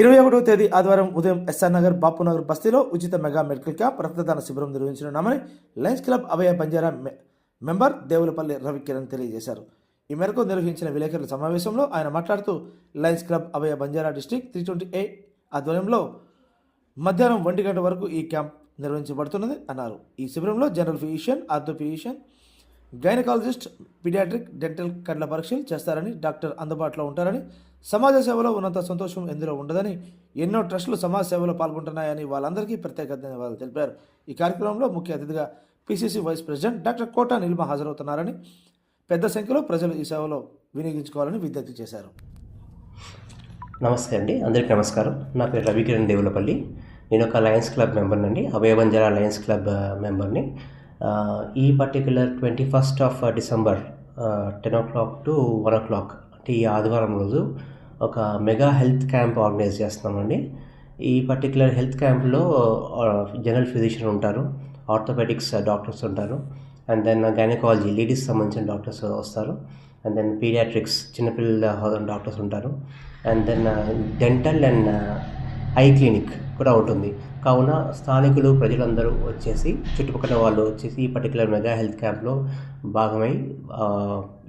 ఇరవై ఒకటో తేదీ ఆదివారం ఉదయం ఎస్ఆర్ నగర్ బాపు నగర్ బస్తీలో ఉచిత మెగా మెడికల్ క్యాంప్ రక్తదాన శిబిరం నిర్వహించనున్నామని Lions Club Abhaya Banjara member Devulapalli Ravikiran తెలియజేశారు. ఈ మేరకు నిర్వహించిన విలేకరుల సమావేశంలో ఆయన మాట్లాడుతూ Lions Club Abhaya Banjara district three twenty A ఆధ్వర్యంలో మధ్యాహ్నం ఒంటి గంట వరకు ఈ క్యాంప్ నిర్వహించబడుతున్నది అన్నారు. ఈ శిబిరంలో general physician ortho physician gynaecologist paediatric dental కళ్ళ పరీక్షలు చేస్తారని డాక్టర్ అందుబాటులో ఉంటారని సమాజ సేవలో ఉన్నంత సంతోషం ఎందులో ఉండదని ఎన్నో ట్రస్టులు సమాజ సేవలో పాల్గొంటున్నాయని వాళ్ళందరికీ ప్రత్యేక ధన్యవాదాలు తెలిపారు. ఈ కార్యక్రమంలో ముఖ్య అతిథిగా PCC vice president doctor Kota Nilima హాజరవుతున్నారని పెద్ద సంఖ్యలో ప్రజలు ఈ సేవలో వినియోగించుకోవాలని విజ్ఞప్తి చేశారు. నమస్తే అండి. అందరికీ నమస్కారం. నా పేరు రవికిరణ్ దేవులపల్లి. నేను ఒక లయన్స్ క్లబ్ మెంబర్ని అండి. అభయబంజారా లయన్స్ క్లబ్ మెంబర్ని. ఈ particular twenty first of December ten o'clock to one o'clock ఈ ఆదివారం రోజు ఒక మెగా హెల్త్ క్యాంప్ ఆర్గనైజ్ చేస్తున్నామండి. ఈ పర్టికులర్ హెల్త్ క్యాంప్లో జనరల్ ఫిజిషియన్ ఉంటారు ఆర్థోపెటిక్స్ డాక్టర్స్ ఉంటారు అండ్ దెన్ గైనకాలజీ లేడీస్ సంబంధించిన డాక్టర్స్ వస్తారు అండ్ దెన్ పీడియాట్రిక్స్ చిన్నపిల్లల డాక్టర్స్ ఉంటారు and then dental and eye clinic కూడా ఉంటుంది కావున స్థానికులు ప్రజలందరూ వచ్చేసి చుట్టుపక్కల వాళ్ళు వచ్చేసి ఈ పర్టికులర్ మెగా హెల్త్ క్యాంప్లో భాగమై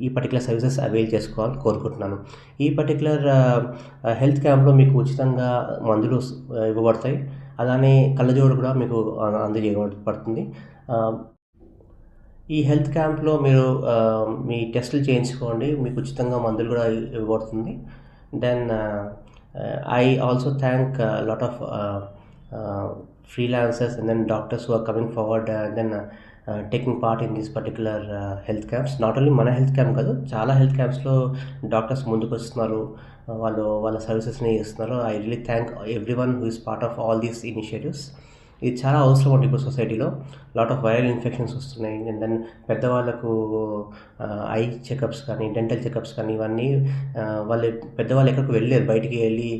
ఈ పర్టికులర్ సర్వీసెస్ అవైల్ చేసుకోవాలని కోరుకుంటున్నాను. ఈ పర్టికులర్ హెల్త్ క్యాంప్లో మీకు ఉచితంగా మందులు ఇవ్వబడతాయి. అలానే కళ్ళజోడు కూడా మీకు అందజేయబడుతుంది. ఈ హెల్త్ క్యాంప్లో మీరు మీ టెస్టులు చేయించుకోండి. మీకు ఉచితంగా మందులు కూడా ఇవ్వబడుతుంది. Then I also thank lot of Uh, freelancers and then doctors who are coming forward uh, and then uh, uh, taking part in these not only uh, మన హెల్త్ క్యాంప్ కాదు చాలా హెల్త్ క్యాంప్స్లో డాక్టర్స్ ముందుకు వస్తున్నారు. Uh, వాళ్ళు వాళ్ళ సర్వీసెస్ని ఇస్తున్నారు. I really thank everyone who is part of all these initiatives ఇది చాలా అవసరం అండి ఇప్పుడు సొసైటీలో లాట్ ఆఫ్ వైరల్ ఇన్ఫెక్షన్స్ వస్తున్నాయి. అండ్ దెన్ పెద్దవాళ్ళకు ఐ చెకప్స్ కానీ డెంటల్ చెకప్స్ కానీ ఇవన్నీ వాళ్ళు పెద్దవాళ్ళు ఎక్కడికి వెళ్ళలేరు. బయటికి వెళ్ళి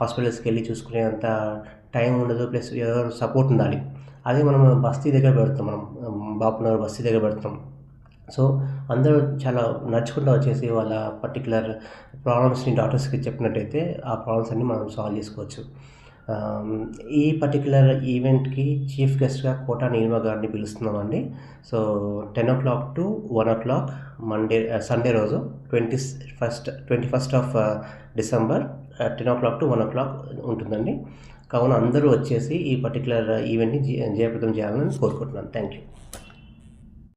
హాస్పిటల్స్కి వెళ్ళి చూసుకునేంత టైం ఉండదు ప్లస్ ఎవరు సపోర్ట్ ఉండాలి. అదే మనం బస్తీ దగ్గర పెడతాం మనం బాపునగర్ బస్తీ దగ్గర పెడతాం. సో అందరూ చాలా నడుచుకుంటూ వచ్చేసి వాళ్ళ పర్టికులర్ ప్రాబ్లమ్స్ని డాక్టర్స్కి చెప్పినట్టయితే ఆ ప్రాబ్లమ్స్ అన్ని మనం సాల్వ్ చేసుకోవచ్చు. ఈ పర్టికులర్ ఈవెంట్కి చీఫ్ గెస్ట్గా కోటా నీలిమ గారిని పిలుస్తున్నామండి. So ten o'clock to one o'clock Monday Sunday రోజు twenty first twenty first of December ten o'clock to one o'clock ఉంటుందండి. కావున అందరూ వచ్చేసి ఈ పర్టికులర్ ఈవెంట్ని జయప్రదం చేయాలని కోరుకుంటున్నాను. Thank you